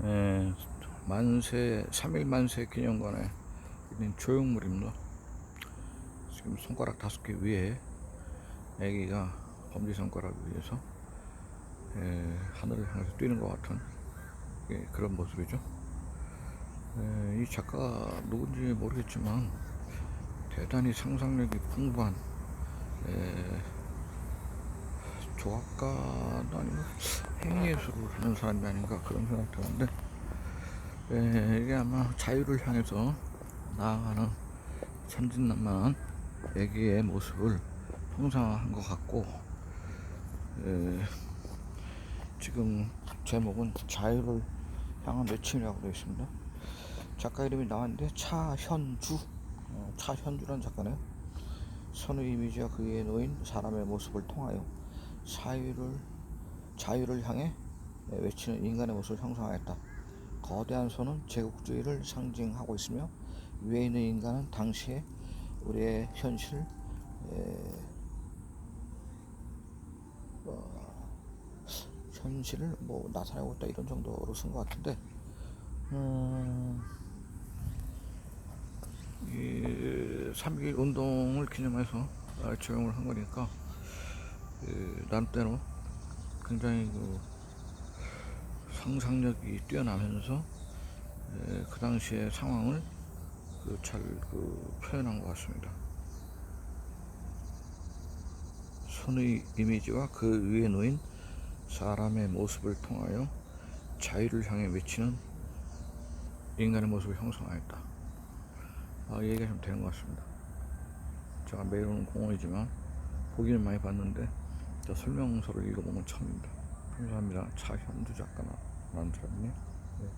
예, 만세 3일 만세 기념관에 있는 조형물입니다. 지금 손가락 다섯 개 위에 아기가 검지 손가락 위에서 예, 하늘을 향해서 뛰는 것 같은 예, 그런 모습이죠. 예, 이 작가가 누군지 모르겠지만 대단히 상상력이 풍부한 예, 조각가도 아니고 행예술을 하는 사람이 아닌가 그런 생각이 드는데 예, 이게 아마 자유를 향해서 나아가는 천진난만한 애기의 모습을 형상화한 것 같고 예, 지금 제목은 자유를 향한 외침이라고 되어 있습니다. 작가 이름이 나왔는데 차현주 어, 차현주라는 작가네요. 선의 이미지와 그 위에 놓인 사람의 모습을 통하여 자유를 자유를 향해 외치는 인간의 모습을 형성하였다. 거대한 손은 제국주의를 상징하고 있으며 위에 있는 인간은 당시에 우리의 현실 에, 어, 현실을 뭐 나타내고 있다 이런 정도로 쓴 것 같은데 음, 이3.1 운동을 기념해서 아, 조형을 한 거니까 그 나름대로 굉장히 그 상상력이 뛰어나면서 에, 그 당시의 상황을 그잘그 표현한 것 같습니다. 손의 이미지와 그 위에 놓인 사람의 모습을 통하여 자유를 향해 외치는 인간의 모습을 형성하였다. 아, 좀 되는 것 같습니다. 제가 매일 오는 공원이지만 보기는 많이 봤는데 저 설명서를 읽어보면 처음입니다. 감사합니다. 차현주 작가라는 사람이. 네.